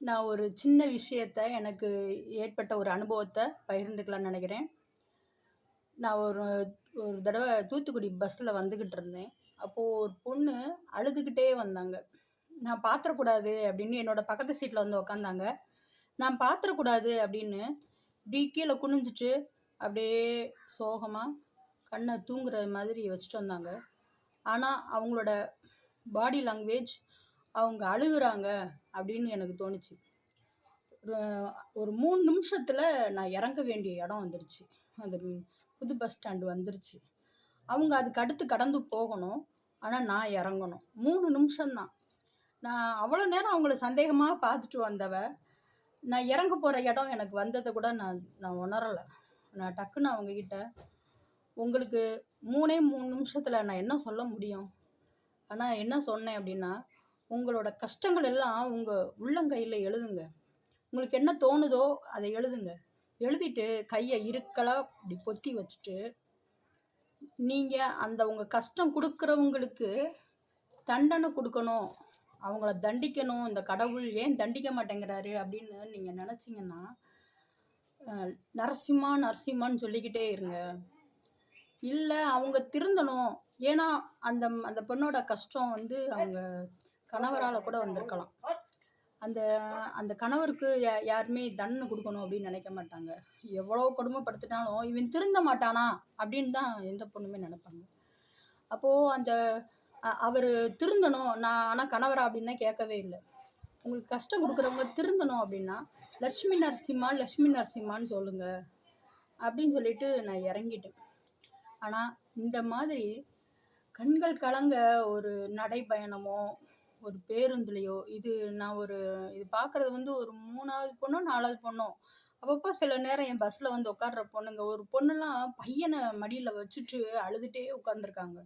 நான் ஒரு சின்ன விஷயத்த எனக்கு ஏற்பட்ட ஒரு அனுபவத்தை பகிர்ந்துக்கலாம்னு நினைக்கிறேன். நான் ஒரு ஒரு தடவை தூத்துக்குடி பஸ்ஸில் வந்துக்கிட்டு இருந்தேன். அப்போது ஒரு பொண்ணு அழுதுகிட்டே வந்தாங்க. நான் பாத்திரக்கூடாது அப்படின்னு என்னோடய பக்கத்து சீட்டில் வந்து உக்காந்தாங்க. நான் பாத்திரக்கூடாது அப்படின்னு இப்படி கீழே குனிஞ்சிட்டு அப்படியே சோகமாக கண்ணை தூங்குற மாதிரி வச்சுட்டு வந்தாங்க. ஆனால் அவங்களோட பாடி லாங்குவேஜ் அவங்க அழுகுறாங்க அப்படின்னு எனக்கு தோணுச்சு. ஒரு- ஒரு மூணு நிமிஷத்தில் நான் இறங்க வேண்டிய இடம் வந்துருச்சு. அந்த புது பஸ் ஸ்டாண்டு வந்துருச்சு. அவங்க அதுக்கு அடுத்து கடந்து போகணும். ஆனால் நான் இறங்கணும். மூணு நிமிஷம்தான். நான் அவ்வளோ நேரம் அவங்கள சந்தேகமாக பார்த்துட்டு வந்தவ நான் இறங்க போகிற இடம் எனக்கு வந்ததை கூட நான் நான் உணரலை. நான் டக்குன்னு அவங்கக்கிட்ட உங்களுக்கு மூணே மூணு நிமிஷத்தில் நான் என்ன சொல்ல முடியும்? ஆனால் என்ன சொன்னேன் அப்படின்னா உங்களோட கஷ்டங்கள் எல்லாம் உங்கள் உள்ளங்கையில் எழுதுங்க. உங்களுக்கு என்ன தோணுதோ அதை எழுதுங்க. எழுதிட்டு கையை இருக்கலாக இப்படி பொத்தி வச்சுட்டு நீங்கள் அந்த உங்கள் கஷ்டம் கொடுக்குறவங்களுக்கு தண்டனை கொடுக்கணும். அவங்கள தண்டிக்கணும். இந்த கடவுள் ஏன் தண்டிக்க மாட்டேங்கிறாரு அப்படின்னு நீங்கள் நினச்சிங்கன்னா நரசிம்மா நரசிம்மான்னு சொல்லிக்கிட்டே இருங்க. இல்லை அவங்க திருந்தணும். ஏன்னா அந்த அந்த பெண்ணோட கஷ்டம் வந்து அவங்க கணவரால் கூட வந்திருக்கலாம். அந்த அந்த கணவருக்கு யா- யாருமே தண்டனை கொடுக்கணும் அப்படின்னு நினைக்க மாட்டாங்க. எவ்வளோ கொடுமைப்படுத்தினாலும் இவன் திருந்த மாட்டானா அப்படின்னு தான் எந்த பொண்ணுமே நினைப்பாங்க. அப்போது அந்த அவர் திருந்தணும். நான் ஆனால் கணவரா அப்படின்னா கேட்கவே இல்லை. உங்களுக்கு கஷ்டம் கொடுக்குறவங்க திருந்தணும் அப்படின்னா லட்சுமி நரசிம்மா லக்ஷ்மி நரசிம்மான்னு சொல்லுங்கள் அப்படின்னு சொல்லிட்டு நான் இறங்கிட்டேன். ஆனால் இந்த மாதிரி கண்கள் கலங்க ஒரு நடைப்பயணமோ ஒரு பேருந்துலையோ இது நான் ஒரு இது பார்க்குறது வந்து ஒரு மூணாவது பொண்ணோ நாலாவது பொண்ணோ? அப்பப்போ சில நேரம் என் பஸ்ஸில் வந்து உட்கார்ற பொண்ணுங்க ஒரு பொண்ணுலாம் பையனை மடியில் வச்சுட்டு அழுதுகிட்டே உட்காந்துருக்காங்க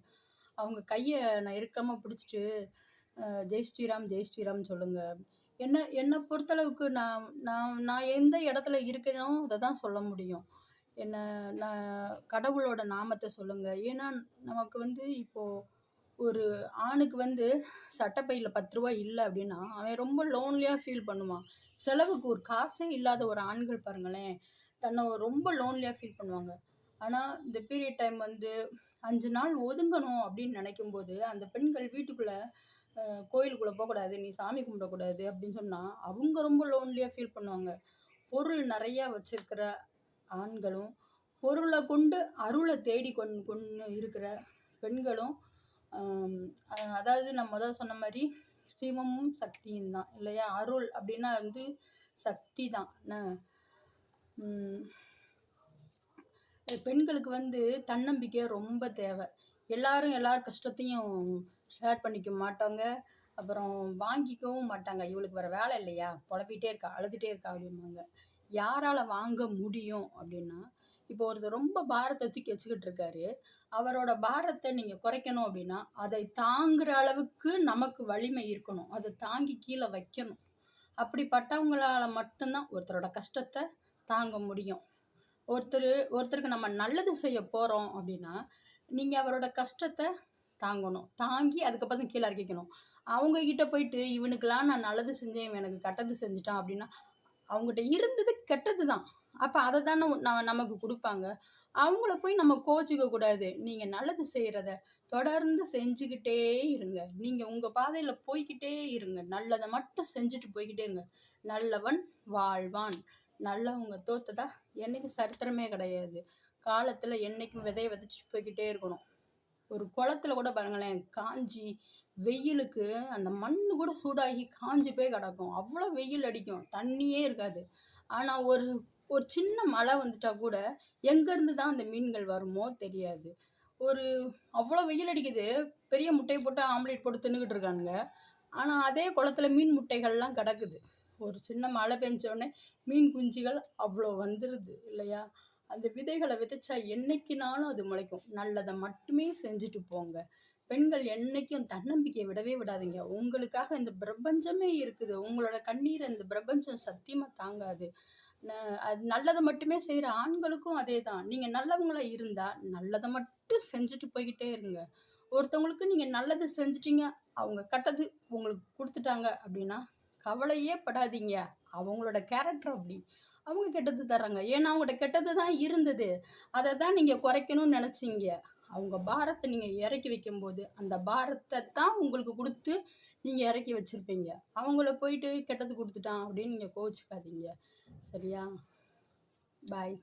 அவங்க கையை நான் இறுக்கமாக பிடிச்சிட்டு ஜெய் ஸ்ரீராம் ஜெய் ஸ்ரீராம் சொல்லுங்கள் என்ன என்னை பொறுத்தளவுக்கு நான் நான் நான் எந்த இடத்துல இருக்கேனோ அதை தான் சொல்ல முடியும். என்ன நான் கடவுளோட நாமத்தை சொல்லுங்கள் ஏன்னா நமக்கு வந்து இப்போது ஒரு ஆணுக்கு வந்து சட்டப்பையில் பத்து ரூபா இல்லை அப்படின்னா அவன் ரொம்ப லோன்லியாக ஃபீல் பண்ணுவான். செலவுக்கு ஒரு காசே இல்லாத ஒரு ஆண்கள் பாருங்களேன் தன்னை ரொம்ப லோன்லியாக ஃபீல் பண்ணுவாங்க. ஆனால் இந்த பீரியட் டைம் வந்து அஞ்சு நாள் ஒதுங்கணும் அப்படின்னு நினைக்கும்போது அந்த பெண்கள் வீட்டுக்குள்ளே கோயிலுக்குள்ளே போகக்கூடாது நீ சாமி கும்பிடக்கூடாது அப்படின்னு சொன்னால் அவங்க ரொம்ப லோன்லியாக ஃபீல் பண்ணுவாங்க. பொருள் நிறையா வச்சுருக்கிற ஆண்களும் பொருளை கொண்டு அருளை தேடி கொண்டு கொண்டு இருக்கிற பெண்களும் அதாவது நான் முதல் சொன்ன மாதிரி சிவமும் சக்தியும் தான் இல்லையா? அருள் அப்படின்னா வந்து சக்தி தான். பெண்களுக்கு வந்து தன்னம்பிக்கை ரொம்ப தேவை. எல்லாரும் எல்லார் கஷ்டத்தையும் ஷேர் பண்ணிக்க மாட்டாங்க. அப்புறம் வாங்கிக்கவும் மாட்டாங்க. இவளுக்கு வேறு வேலை இல்லையா? புலப்பிகிட்டே இருக்கா அழுதுகிட்டே இருக்கா அப்படிம்பாங்க. யாரால் வாங்க முடியும் அப்படின்னா இப்போ ஒருத்தர் ரொம்ப பாரத்தை தூக்கி வச்சுக்கிட்டு இருக்காரு. அவரோட பாரத்தை நீங்கள் குறைக்கணும் அப்படின்னா அதை தாங்குற அளவுக்கு நமக்கு வலிமை இருக்கணும். அதை தாங்கி கீழே வைக்கணும். அப்படிப்பட்டவங்களால மட்டும்தான் ஒருத்தரோட கஷ்டத்தை தாங்க முடியும். ஒருத்தர் ஒருத்தருக்கு நம்ம நல்லது செய்ய போகிறோம் அப்படின்னா நீங்கள் அவரோட கஷ்டத்தை தாங்கணும். தாங்கி அதுக்கப்புறம் கீழே இறக்கிக்கணும். அவங்க கிட்ட போயிட்டு இவனுக்கெல்லாம் நான் நல்லது செஞ்சேன் இவன் எனக்கு கெட்டது செஞ்சுட்டான் அப்படின்னா அவங்ககிட்ட இருந்தது கெட்டது தான் அப்போ அதை தானே நான் நமக்கு கொடுப்பாங்க. அவங்கள போய் நம்ம கோச்சிக்க கூடாது. நீங்கள் நல்லது செய்கிறத தொடர்ந்து செஞ்சுக்கிட்டே இருங்க. நீங்கள் உங்கள் பாதையில் போய்கிட்டே இருங்க. நல்லதை மட்டும் செஞ்சுட்டு போய்க்கிட்டே இருங்க. நல்லவன் வாழ்வான். நல்லவங்க தோத்ததா என்னைக்கு சரித்திரமே கிடையாது. காலத்தில் என்னைக்கும் விதைய விதைச்சிட்டு போய்க்கிட்டே இருக்கணும். ஒரு குளத்துல கூட பாருங்களேன் காஞ்சி வெயிலுக்கு அந்த மண் கூட சூடாகி காஞ்சி போய் கிடக்கும். அவ்வளோ வெயில் அடிக்கும். தண்ணியே இருக்காது. ஆனால் ஒரு ஒரு சின்ன மழை வந்துட்டா கூட எங்கேருந்து தான் அந்த மீன்கள் வருமோ தெரியாது. ஒரு அவ்வளோ வெயில் அடிக்குது. பெரிய முட்டையை போட்டு ஆம்லேட் போட்டு தின்னுக்கிட்டு இருக்கானுங்க. ஆனால் அதே குளத்துல மீன் முட்டைகள்லாம் கிடக்குது. ஒரு சின்ன மழை பெஞ்சோடனே மீன் குஞ்சுகள் அவ்வளோ வந்துடுது இல்லையா? அந்த விதைகளை விதைச்சா என்னைக்குனாலும் அது முளைக்கும். நல்லதை மட்டுமே செஞ்சுட்டு போங்க. பெண்கள் என்னைக்கும் தன்னம்பிக்கையை விடவே விடாதீங்க. உங்களுக்காக இந்த பிரபஞ்சமே இருக்குது. உங்களோட கண்ணீரை இந்த பிரபஞ்சம் சத்தியமாக தாங்காது. அது நல்லதை மட்டுமே செய்கிற ஆண்களுக்கும் அதே தான் நீங்கள் நல்லவங்களா இருந்தால் நல்லதை மட்டும் செஞ்சுட்டு போய்கிட்டே இருங்க. ஒருத்தவங்களுக்கு நீங்கள் நல்லது செஞ்சிட்டீங்க அவங்க கட்டது உங்களுக்கு கொடுத்துட்டாங்க அப்படின்னா கவலையே படாதீங்க. அவங்களோட கேரக்டர் அப்படி. அவங்க கெட்டது தர்றாங்க. ஏன்னா அவங்கள்ட்ட கெட்டது தான் இருந்தது. அதை தான் நீங்கள் குறைக்கணும்னு நினச்சிங்க. அவங்க பாரத்தை நீங்கள் இறக்கி வைக்கும்போது அந்த பாரத்தை தான் உங்களுக்கு கொடுத்து நீங்கள் இறக்கி வச்சுருப்பீங்க. அவங்கள போயிட்டு கெட்டது கொடுத்துட்டான் அப்படின்னு நீங்கள் கோவிச்சுக்காதீங்க. சரியா? பாய்